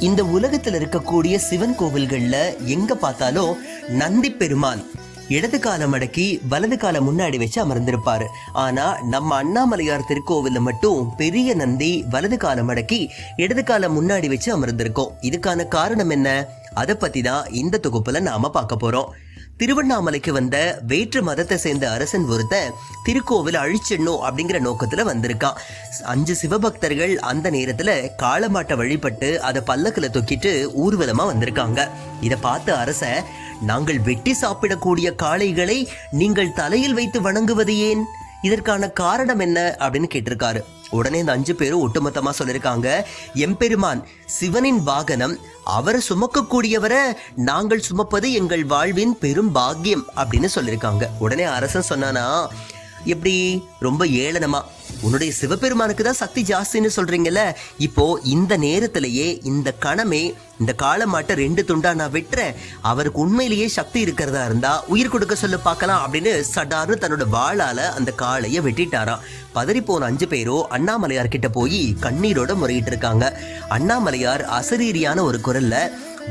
இந்த உலகத்தில் இருக்கக்கூடிய சிவன் கோவில்களில் எங்கே பார்த்தாலும் நந்தி பெருமான். இடது காலம் அடக்கி வலது காலம் முன்னாடி வச்சு அமர்ந்திருப்பாரு. ஆனா நம்ம அண்ணாமலையார் திருக்கோவில்ல மட்டும் பெரிய நந்தி வலது காலம் அடக்கி இடது காலம் முன்னாடி வச்சு அமர்ந்திருக்கோம். இதுக்கான காரணம் என்ன? அதை பத்தி தான் இந்த தொகுப்புல நாம பார்க்க போறோம். திருவண்ணாமலைக்கு வந்த வேற்று மதத்தை சேர்ந்த அரசன் ஒருத்தன் திருக்கோவில் அழிச்சிடணும் அப்படிங்கிற நோக்கத்துல வந்திருக்கான். அஞ்சு சிவபக்தர்கள் அந்த நேரத்துல காளமாட்டை வழிபட்டு அதை பல்லக்கில் தொக்கிட்டு ஊர்வலமா வந்திருக்காங்க. இதை பார்த்த அரச நாங்கள் வெட்டி சாப்பிடக்கூடிய காளைகளை நீங்கள் தலையில் வைத்து வணங்குவது ஏன்? இதற்கான காரணம் என்ன? அப்படின்னு கேட்டிருக்காரு. உடனே இந்த அஞ்சு பேரும் ஒட்டுமொத்தமா சொல்லியிருக்காங்க. எம்பெருமான் சிவனின் வாகனம் அவரை சுமக்கக்கூடியவரை நாங்கள் சுமப்பது எங்கள் வாழ்வின் பெரும் பாக்கியம் அப்படின்னு சொல்லியிருக்காங்க. உடனே அரசன் சொன்னானா எப்படி? ரொம்ப ஏளனமா. உன்னுடைய சிவபெருமானுக்கு தான் சக்தி ஜாஸ்தின்னு சொல்றீங்கல்ல? இப்போ இந்த நேரத்திலேயே இந்த கணமே இந்த காலமாட்டை ரெண்டு துண்டா நான் வெட்டுறேன். அவருக்கு உண்மையிலேயே சக்தி இருக்கிறதா இருந்தா உயிர் கொடுக்க சொல்ல பார்க்கலாம் அப்படின்னு சடார்னு தன்னோட வாளால அந்த காளையை வெட்டிட்டாராம். பதறிப்போன அஞ்சு பேரோ அண்ணாமலையார் கிட்ட போய் கண்ணீரோட முறையிட்டு இருக்காங்க. அண்ணாமலையார் அசரீரியான ஒரு குரல்ல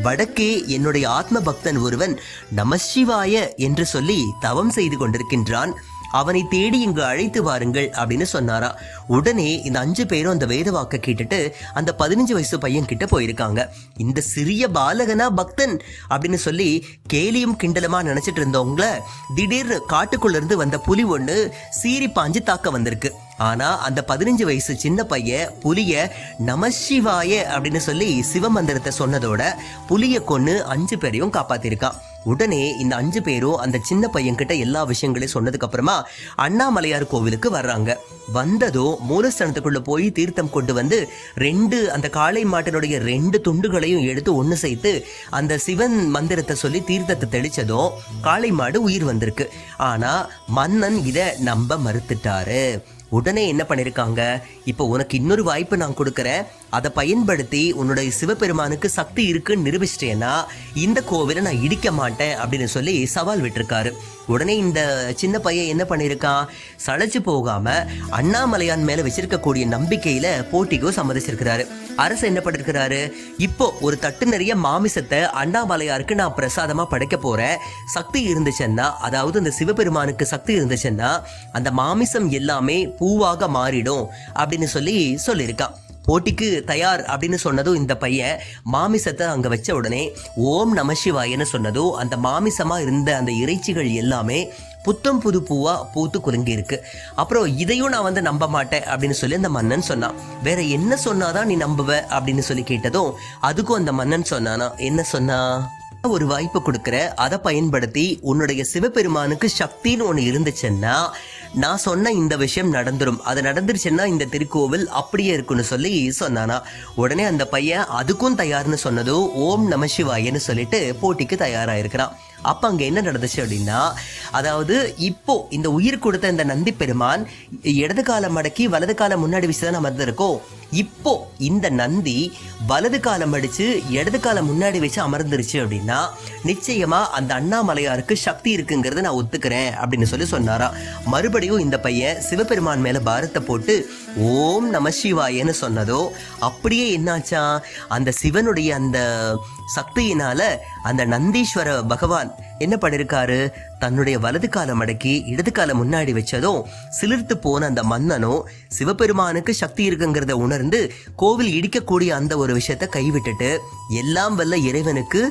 வடக்கே என்னுடைய ஆத்ம பக்தன் ஒருவன் நமசிவாய என்று சொல்லி தவம் செய்து கொண்டிருக்கின்றான். அவனை தேடி இங்கு அழைத்து வாருங்கள் அப்படின்னு சொன்னாரா. உடனே இந்த அஞ்சு பேரும் அந்த வேதவாக்கை கேட்டுட்டு அந்த பதினஞ்சு வயசு பையன் கிட்ட போயிருக்காங்க. இந்த சிறிய பாலகனா பக்தன் அப்படின்னு சொல்லி கேலியும் கிண்டலுமா நினைச்சிட்டு இருந்தவங்கள திடீர் காட்டுக்குள்ள இருந்து வந்த புலி ஒன்று சீறி பாஞ்சு தாக்க வந்திருக்கு. ஆனா அந்த பதினஞ்சு வயசு சின்ன பையன் புலிய நமசிவாய அப்படின்னு சொல்லி சிவமந்திரத்தை சொன்னதோட புலிய கொன்று அஞ்சு பேரையும் காப்பாத்திருக்கான் உடனே இந்த அஞ்சு பேரும் அந்த சின்ன பையன்கிட்ட எல்லா விஷயங்களையும் சொன்னதுக்கு அப்புறமா அண்ணாமலையார் கோவிலுக்கு வர்றாங்க. வந்ததும் மூலஸ்தானத்துக்குள்ள போய் தீர்த்தம் கொண்டு வந்து ரெண்டு அந்த காளை மாட்டினுடைய ரெண்டு துண்டுகளையும் எடுத்து ஒன்று சேர்த்து அந்த சிவன் மந்திரத்தை சொல்லி தீர்த்தத்தை தெளிச்சதும் காளை மாடு உயிர் வந்திருக்கு. ஆனா மன்னன் இதை நம்ப மறுத்துட்டாரு. உடனே என்ன பண்ணியிருக்காங்க இப்போ உனக்கு இன்னொரு வாய்ப்பு நான் கொடுக்குறேன். அதை பயன்படுத்தி உன்னுடைய சிவபெருமானுக்கு சக்தி இருக்குன்னு நிரூபிச்சிட்டேன்னா இந்த கோவிலை நான் இடிக்க மாட்டேன் அப்படின்னு சொல்லி சவால் விட்டுருக்காரு. உடனே இந்த சின்ன பையன் என்ன பண்ணியிருக்கான் சளைச்சு போகாம அண்ணாமலையான் மேல வச்சிருக்கக்கூடிய நம்பிக்கையில போட்டிக்கோ சம்மதிச்சிருக்கிறாரு. அரசு என்ன பண்ணிருக்கிறாரு? இப்போ ஒரு தட்டு நிறைய மாமிசத்தை அண்ணாமலையாருக்கு நான் பிரசாதமா படைக்க போறேன். சக்தி இருந்துச்சுன்னா அதாவது இந்த சிவபெருமானுக்கு சக்தி இருந்துச்சுன்னா அந்த மாமிசம் எல்லாமே பூவாக மாறிடும் அப்படின்னு சொல்லி சொல்லியிருக்கான். போட்டிக்கு தயார் அப்படின்னு சொன்னதும் இந்த பையன் மாமிசத்தை அங்கே வச்ச உடனே ஓம் நம சிவாயன்னு சொன்னதும் அந்த மாமிசமாக இருந்த அந்த இறைச்சிகள் எல்லாமே புத்தம் புது பூவாக பூத்து குலுங்கியிருக்கு. அப்புறம் இதையும் நான் வந்து நம்ப மாட்டேன் அப்படின்னு சொல்லி அந்த மன்னன் சொன்னான். வேற என்ன சொன்னாதான் நீ நம்புவ அப்படின்னு சொல்லி கேட்டதும் அதுக்கும் அந்த மன்னன் சொன்னானா என்ன சொன்னா? ஒரு வாய்ப்பு கொடுக்குற அதை பயன்படுத்தி உன்னுடைய சிவபெருமானுக்கு சக்தின்னு ஒன்று இருந்துச்சுன்னா நான் சொன்ன இந்த விஷயம் நடந்துடும் அது நடந்துருச்சுன்னா இந்த திருக்கோவில் அப்படியே இருக்கும்னு சொல்லி சொன்னானா. உடனே அந்த பையன் அதுக்கும் தயார்னு சொன்னதும் ஓம் நம சிவாயன்னு சொல்லிட்டு போட்டிக்கு தயாராயிருக்கிறான். அப்போ அங்கே என்ன நடந்துச்சு அப்படின்னா அதாவது இப்போ இந்த உயிர் கொடுத்த இந்த நந்தி பெருமான் இடது காலம் மடக்கி வலது காலம் முன்னாடி வீசி தான் நம்ம இருந்திருக்கோம் இப்போ இந்த நந்தி வலது காலம் அடித்து இடது காலம் முன்னாடி வச்சு அமர்ந்துருச்சு அப்படின்னா நிச்சயமாக அந்த அண்ணாமலையாருக்கு சக்தி இருக்குங்கிறத நான் ஒத்துக்கிறேன் அப்படின்னு சொல்லி சொன்னாராம். மறுபடியும் இந்த பையன் சிவபெருமான் மேலே பாரத்தை போட்டு ஓம் நம சிவாயன்னு சொன்னதோ அப்படியே என்னாச்சா? அந்த சிவனுடைய அந்த சக்தியினால் அந்த நந்தீஸ்வர பகவான் என்ன பண்ணிருக்காரு? தன்னுடைய வலது காலம் அடக்கி இடது காலம் முன்னாடி வச்சதும் சிலிர்த்து போன அந்த மன்னனும் சிவபெருமானுக்கு சக்தி இருக்குங்கிறத உணர்ந்து கோவில் இடிக்கக்கூடிய அந்த ஒரு விஷயத்த கைவிட்டுட்டு எல்லாம் வல்ல இறைவனுக்கு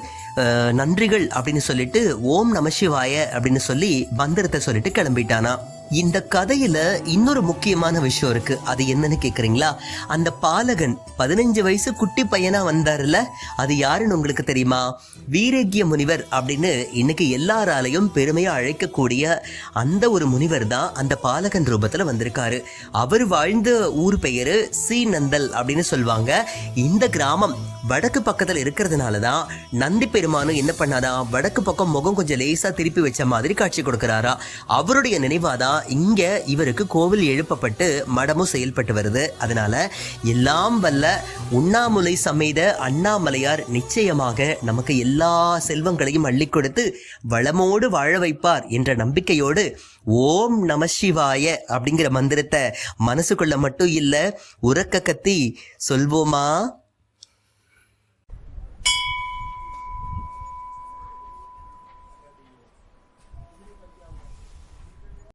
நன்றிகள் அப்படின்னு சொல்லிட்டு ஓம் நம அப்படின்னு சொல்லி மந்திரத்தை சொல்லிட்டு கிளம்பிட்டானா. இந்த கதையில இன்னொரு முக்கியமான விஷயம் இருக்கு. அது என்னன்னு கேக்குறீங்களா? அந்த பாலகன் பதினஞ்சு வயசு குட்டி பையனா வந்தாருல அது யாருன்னு உங்களுக்கு தெரியுமா? வீரகிய முனிவர் அப்படின்னு இன்னைக்கு எல்லாராலையும் பெருமையா அழைக்கக்கூடிய அந்த ஒரு முனிவர் தான் அந்த பாலகன் ரூபத்துல வந்திருக்காரு. அவர் வாழ்ந்த ஊர் பெயரு சி நந்தல் அப்படின்னு சொல்லுவாங்க. இந்த கிராமம் வடக்கு பக்கத்தில் இருக்கிறதுனால தான் நந்தி பெருமானும் என்ன பண்ணாதான் வடக்கு பக்கம் முகம் கொஞ்சம் லேசாக திருப்பி வச்ச மாதிரி காட்சி கொடுக்குறாரா. அவருடைய நினைவாக தான் இங்க இவருக்கு கோவில் எழுப்பப்பட்டு மடமும் செயல்பட்டு வருது. அதனால எல்லாம் வல்ல உண்ணாமுலை சமேத அண்ணாமலையார் நிச்சயமாக நமக்கு எல்லா செல்வங்களையும் அள்ளி கொடுத்து வளமோடு வாழ வைப்பார் என்ற நம்பிக்கையோடு ஓம் நம சிவாய அப்படிங்கிற மந்திரத்தை மனசுக்குள்ள மட்டும் இல்லை உறக்க கத்தி சொல்வோமா?